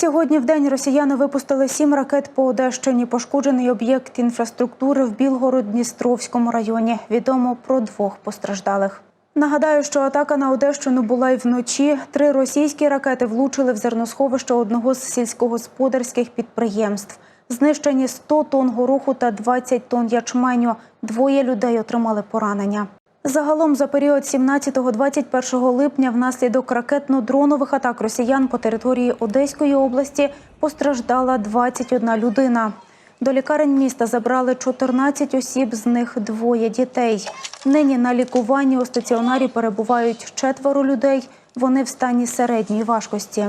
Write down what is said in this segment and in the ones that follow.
Сьогодні в день росіяни випустили сім ракет по Одещині. Пошкоджений об'єкт інфраструктури в Білгород-Дністровському районі. Відомо про двох постраждалих. Нагадаю, що атака на Одещину була й вночі. Три російські ракети влучили в зерносховище одного з сільськогосподарських підприємств. Знищені 100 тонн гороху та 20 тонн ячменю. Двоє людей отримали поранення. Загалом за період 17-21 липня внаслідок ракетно-дронових атак росіян по території Одеської області постраждала 21 людина. До лікарень міста забрали 14 осіб, з них двоє дітей. Нині на лікуванні у стаціонарі перебувають четверо людей. Вони в стані середньої важкості.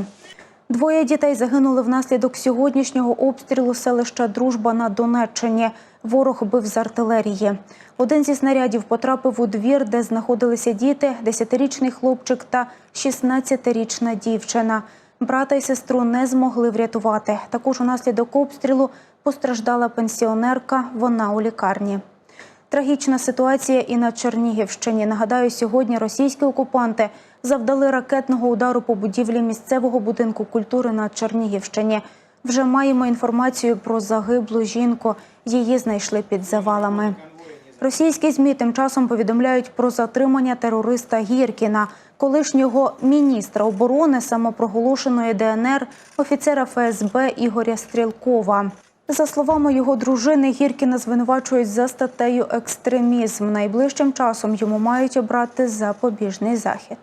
Двоє дітей загинули внаслідок сьогоднішнього обстрілу селища Дружба на Донеччині. Ворог бив з артилерії. Один зі снарядів потрапив у двір, де знаходилися діти, 10-річний хлопчик та 16-річна дівчина. Брата і сестру не змогли врятувати. Також унаслідок обстрілу постраждала пенсіонерка. Вона у лікарні. Трагічна ситуація і на Чернігівщині. Нагадаю, сьогодні російські окупанти завдали ракетного удару по будівлі місцевого будинку культури на Чернігівщині. Вже маємо інформацію про загиблу жінку. Її знайшли під завалами. Російські змі тим часом повідомляють про затримання терориста Гіркіна, колишнього міністра оборони самопроголошеної ДНР, офіцера ФСБ Ігоря Стрілкова. За словами його дружини, Гіркіна звинувачують за статтею екстремізм. Найближчим часом йому мають обрати запобіжний захід.